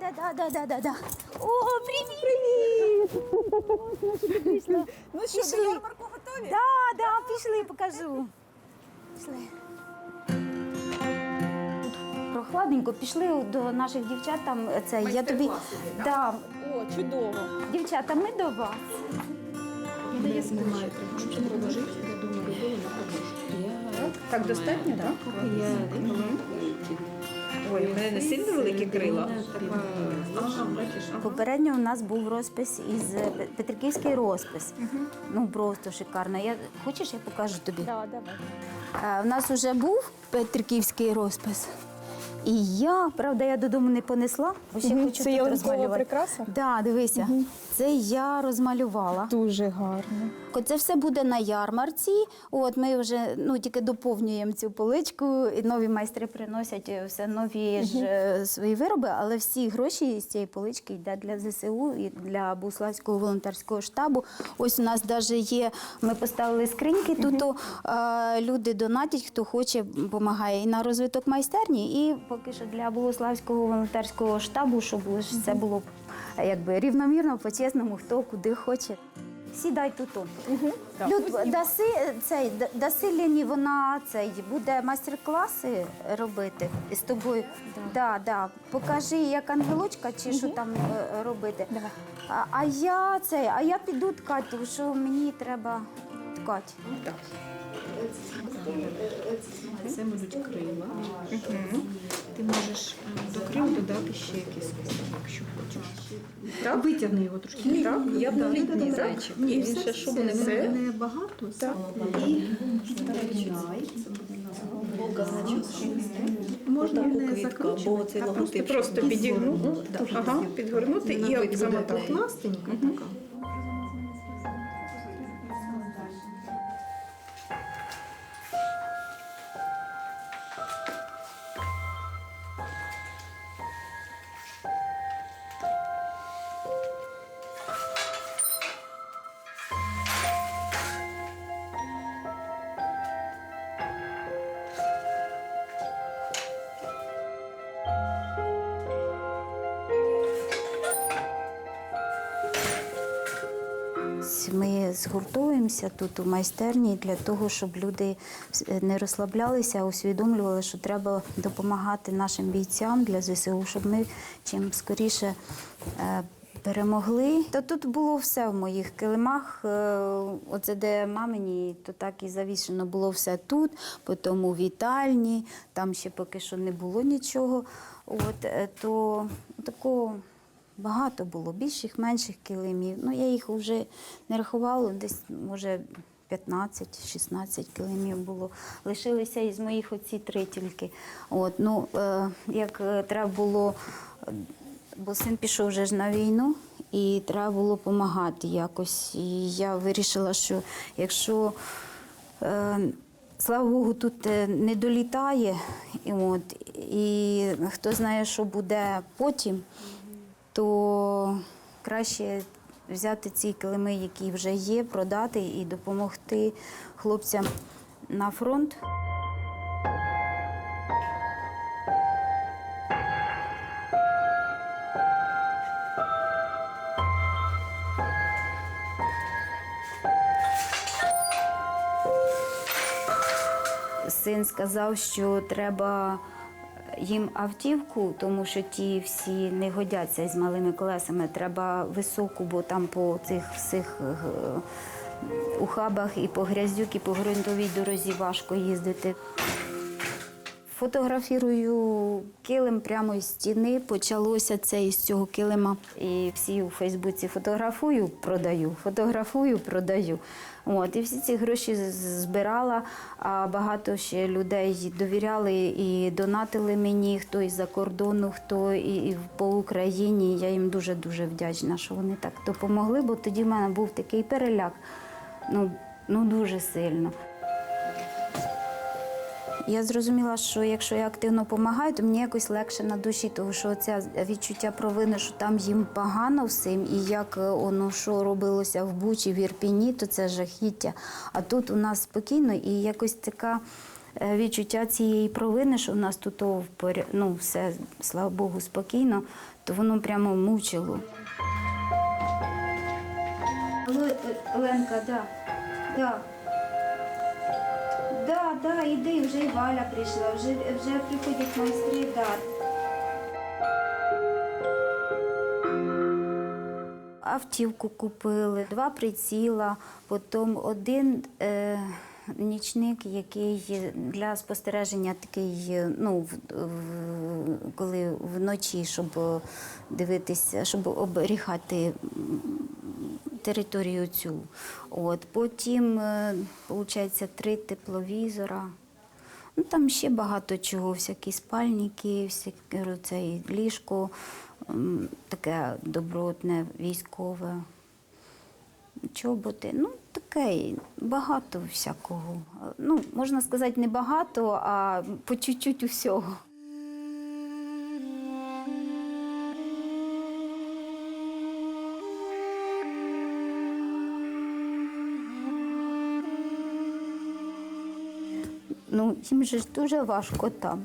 да, да, да, да, да, да. О, привіт! Привіт! Ну що, Пішли. ярмарку готові? Да, да, пішли, покажу. Пішли. Прохладненько, пішли до наших дівчат. Там це я тобі. Да. О, чудово. Дівчата, ми до вас. Так достатньо, так? Ой, у мене не сильно великі крила. Попередньо у нас був розпис із е, Петриківський розпис. Ну просто шикарно. Я хочеш, я покажу тобі. Да, давай. Е, У нас вже був Петриківський розпис. І я, правда, я додому не понесла, бо ще хочу Це тут розмалювати. прикраса? Да, дивися. Це я розмалювала. Дуже гарно. Це все буде на ярмарці. От ми вже ну тільки доповнюємо цю поличку, і нові майстри приносять все нові ж е, свої вироби, але всі гроші з цієї полички йде для ЗСУ і для Буславського волонтерського штабу. Ось у нас навіть є. Ми поставили скриньки. Тут е, люди донатять, хто хоче, допомагає і на розвиток майстерні, і поки що для Богославського волонтерського штабу, щоб все було е, якби рівномірно, по-чесному, хто куди хоче. Сідай тут. Люд, даси, цей, даси Лені, вона цей, буде майстер-класи робити з тобою. Да. Да, Покажи, як ангелочка чи що там робити. робити. А, а я цей, а я піду ткати, тому що мені треба ткати. Це будуть крила. Ти можеш е, до крил додати ще якийсь кусок, якщо хочеш. Так? Витягни його трошки. Так? Я б на літній зайчик. Ні, він ще щоб не, все. не багато. Так. І можна не закручувати, а просто, Просто підігнув, ага, підгорнути і от замотати. Пухнастенька така. Згуртуємося тут у майстерні для того, щоб люди не розслаблялися, а усвідомлювали, що треба допомагати нашим бійцям для ЗСУ, щоб ми чим скоріше е, перемогли. Та тут було все в моїх килимах. Е, Оце де мамині, то так і завішено було все тут, потім у вітальні, там ще поки що не було нічого. От, е, то такого. Багато було, більших, менших килимів. Ну, я їх вже не рахувала, десь, може, 15-16 килимів було. Лишилися із моїх оці три тільки. От, ну, е, як е, треба було, бо син пішов вже ж на війну, і треба було допомагати якось. І я вирішила, що якщо е, Слава Богу, тут е, не долітає, і, от, і хто знає, що буде потім, то краще взяти ці килими, які вже є, продати і допомогти хлопцям на фронт. Син сказав, що треба їм автівку, тому що ті всі не годяться з малими колесами. Треба високу, бо там по цих всіх е, ухабах і по грязюк, і по ґрунтовій дорозі важко їздити. Фотографірую килим прямо із стіни. Почалося це із цього килима. І всі у Фейсбуці фотографую, продаю, фотографую, продаю. От, і всі ці гроші збирала, а багато ще людей довіряли і донатили мені, хто із-за кордону, хто і, і по Україні. Я їм дуже-дуже вдячна, що вони так допомогли, бо тоді в мене був такий переляк. Ну, ну дуже сильно. Я зрозуміла, що якщо я активно допомагаю, то мені якось легше на душі, тому що це відчуття провини, що там їм погано всім, і як е, воно що робилося в Бучі, в Ірпіні, то це жахіття. А тут у нас спокійно і якось така е, відчуття цієї провини, що в нас тут ну, все, слава Богу, спокійно, то воно прямо мучило. Алло, Оленка, да. Да. Да, іди, вже і Валя прийшла, вже, вже приходять майстри, да. Автівку купили, два приціла, потім один е, нічник, який для спостереження такий, е, ну, в, в- коли вночі, щоб е, дивитися, щоб оберігати територію цю. От, потім, виходить, три тепловізора. Ну, там ще багато чого, всякі спальники, всяке це ліжко, таке добротне, військове, чоботи. Ну, таке багато всякого. Ну, можна сказати, не багато, а по чуть-чуть усього. Ну, їм же ж дуже важко там.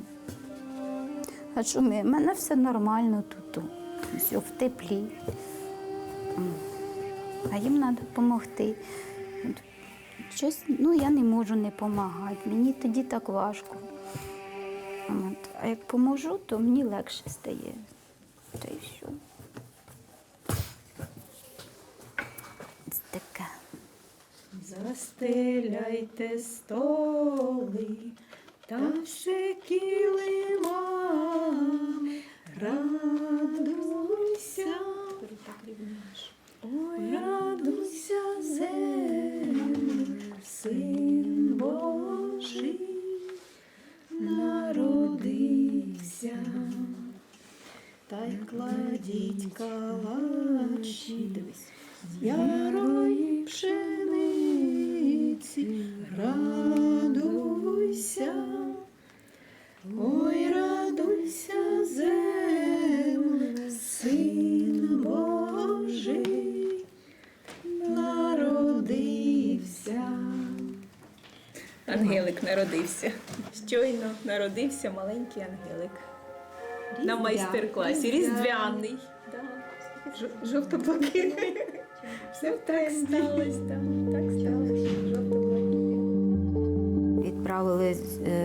А що ми? У мене все нормально тут, все в теплі. А їм треба допомогти. Щось, ну, я не можу не допомагати. Мені тоді так важко. От. А як поможу, то мені легше стає. Та й все. Ось таке. Застеляйте столи та ще килимами, радуйся, ой, радуйся, земле, син Божий народився. Ангелик народився. Щойно народився маленький ангелик. На майстер-класі. Різдвяний. Да. Жовто-блакитний. Все так сталося. Так, так сталося. Жовто-блакитний. Відправили е,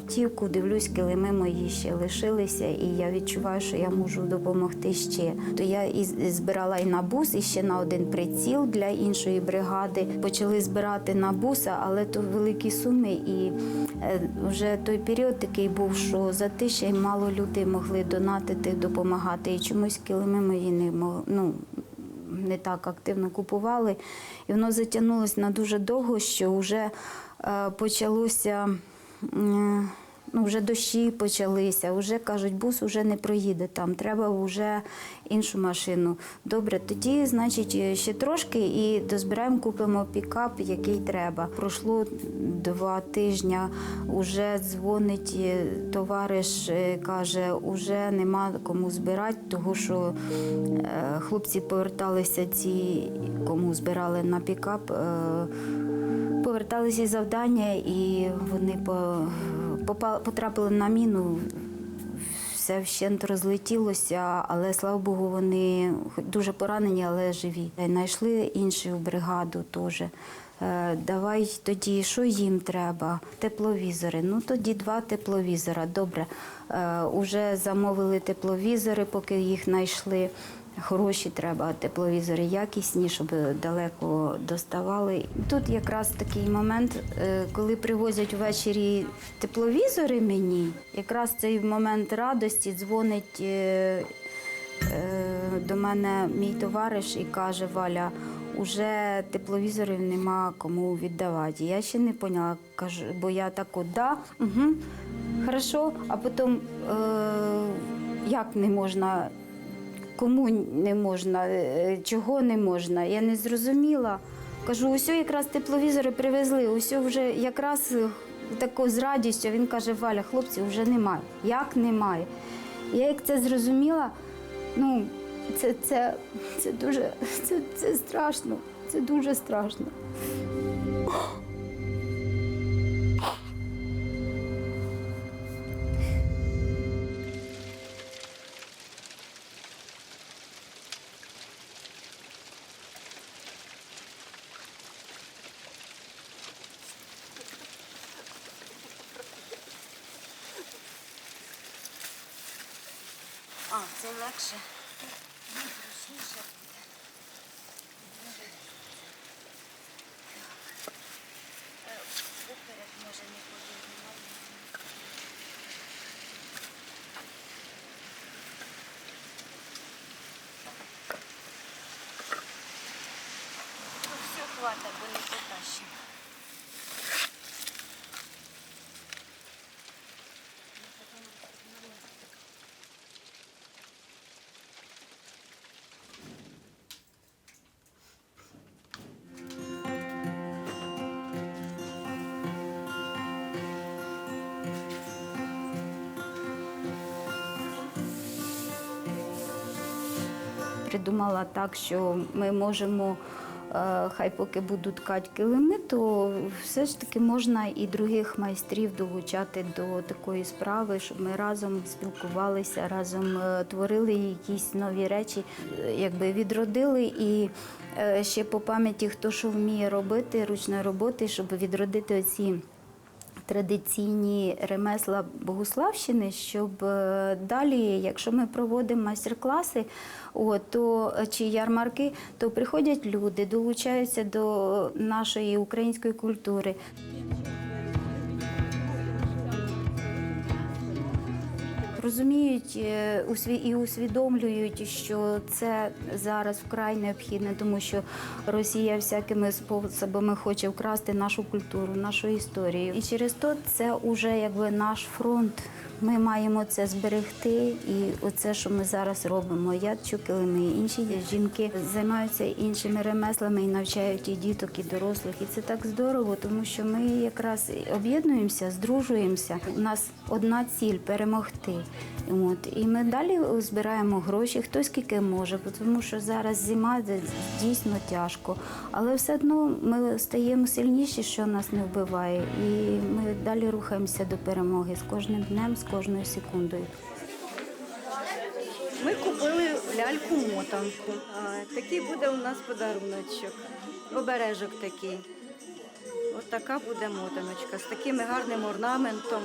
автівку, дивлюсь, килими мої ще лишилися, і я відчуваю, що я можу допомогти ще. То я і збирала і на бус, і ще на один приціл для іншої бригади. Почали збирати на буса, але то великі суми. І е, вже той період такий був, що за й мало людей могли донатити, допомагати. І чомусь килими мої не мог, ну, не так активно купували. І воно затягнулося на дуже довго, що вже е, почалося. Е, Ну, вже дощі почалися, вже кажуть, бус вже не проїде там, треба вже іншу машину. Добре, тоді, значить, ще трошки і дозбираємо, купимо пікап, який треба. Пройшло два тижні, вже дзвонить е, товариш, е, каже, вже нема кому збирати, тому що е, хлопці поверталися ці, кому збирали на пікап. Поверталися із завдання, і вони потрапили на міну. Все вщент розлетілося, але слава Богу, вони дуже поранені, але живі. Знайшли іншу бригаду теж. Е, Давай тоді, що їм треба? Тепловізори. Ну тоді два тепловізора. Добре. Е, Уже замовили тепловізори, поки їх знайшли. Хороші треба тепловізори, якісні, щоб далеко доставали. Тут якраз такий момент, е, коли привозять ввечері тепловізори мені, якраз цей момент радості дзвонить е, е, до мене мій товариш і каже: Валя, уже тепловізорів нема кому віддавати. Я ще не поняла, кажу, бо я так от, да, угу, хорошо, а потім е, як не можна кому не можна, е, чого не можна. Я не зрозуміла. Кажу, усьо якраз тепловізори привезли, усьо вже якраз е, тако з радістю. Він каже, Валя, хлопців вже немає. Як немає? Я як це зрозуміла, ну, це, це, це дуже це, це страшно. Це дуже страшно. Це легше. Зручніше буде. Виперед може не потрібно. Ну, все хватить, бо не потащимо. Придумала так, що ми можемо, е, хай поки будуть ткати килими, то все ж таки можна і других майстрів долучати до такої справи, щоб ми разом спілкувалися, разом е, творили якісь нові речі, якби відродили. І е, ще по пам'яті, хто що вміє робити, ручної роботи, щоб відродити оці традиційні ремесла Богуславщини, щоб е, далі, якщо ми проводимо майстер-класи, то е, чи ярмарки, то приходять люди, долучаються до нашої української культури. Розуміють е, і усвідомлюють, що це зараз вкрай необхідне, тому що Росія всякими способами хоче вкрасти нашу культуру, нашу історію. І через то це вже якби наш фронт. Ми маємо це зберегти, і оце, що ми зараз робимо. Я килими, інші жінки займаються іншими ремеслами і навчають і діток, і дорослих. І це так здорово, тому що ми якраз об'єднуємося, здружуємося. У нас одна ціль перемогти. От і ми далі збираємо гроші, хто скільки може, тому що зараз зима дійсно тяжко. Але все одно ми стаємо сильніші, що нас не вбиває, і ми далі рухаємося до перемоги з кожним днем, з кожною секундою. Ми купили ляльку-мотанку. Такий буде у нас подаруночок. Обережок такий. Отака така буде мотаночка з таким гарним орнаментом.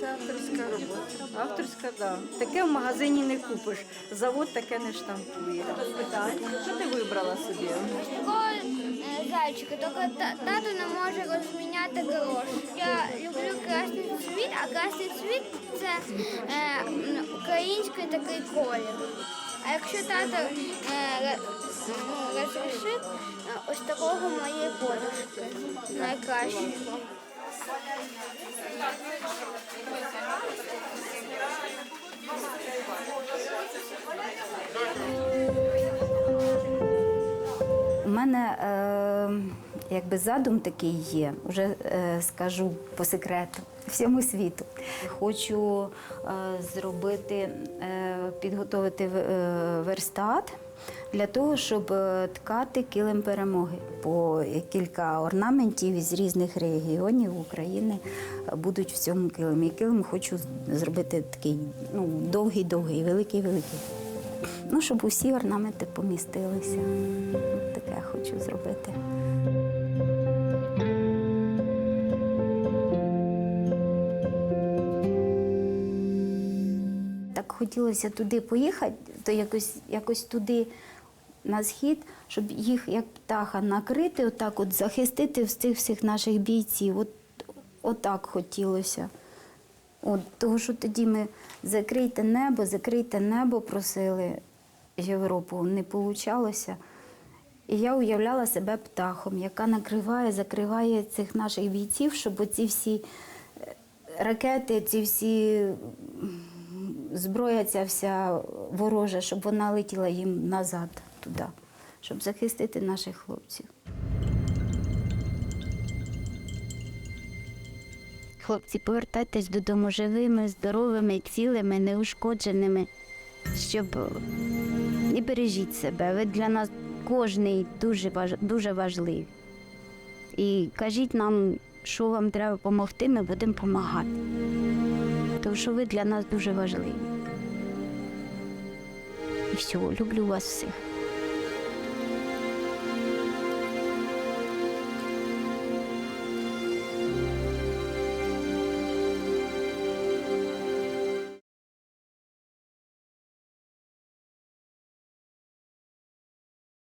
Це авторська робота. Авторська, так. Да. Таке в магазині не купиш. Завод таке не штампує. Що ти вибрала собі? Такого е, зайчика, тільки та- тато не може розміняти грош. Я люблю красний цвіт, а красний цвіт це е, м, український такий колір. А якщо тато е, ре- ну, розрішив, е, ось такого моєї подушки найкраще. У мене е, якби задум такий є, вже е, скажу по секрету всьому світу. Хочу е, зробити, е, підготовити в- е, верстат для того, щоб е, ткати килим перемоги. По кілька орнаментів із різних регіонів України е, будуть в цьому килимі. Килим хочу зробити такий ну, довгий-довгий, великий-великий. Ну, щоб усі орнаменти помістилися. Таке хочу зробити. Так хотілося туди поїхати, то якось, якось туди на схід, щоб їх як птаха накрити, отак от захистити цих всіх наших бійців. От, отак хотілося. От, того, що тоді ми закрийте небо, закрийте небо, просили Європу, не получалося. І я уявляла себе птахом, яка накриває, закриває цих наших бійців, щоб оці всі е, ракети, ці всі зброя, ця вся ворожа, щоб вона летіла їм назад туди, щоб захистити наших хлопців. Хлопці, повертайтесь додому живими, здоровими, цілими, неушкодженими, щоб і бережіть себе. Ви для нас кожний дуже, важ... дуже важливий. І кажіть нам, що вам треба допомогти, ми будемо допомагати. Тому що ви для нас дуже важливі. І все, люблю вас всіх.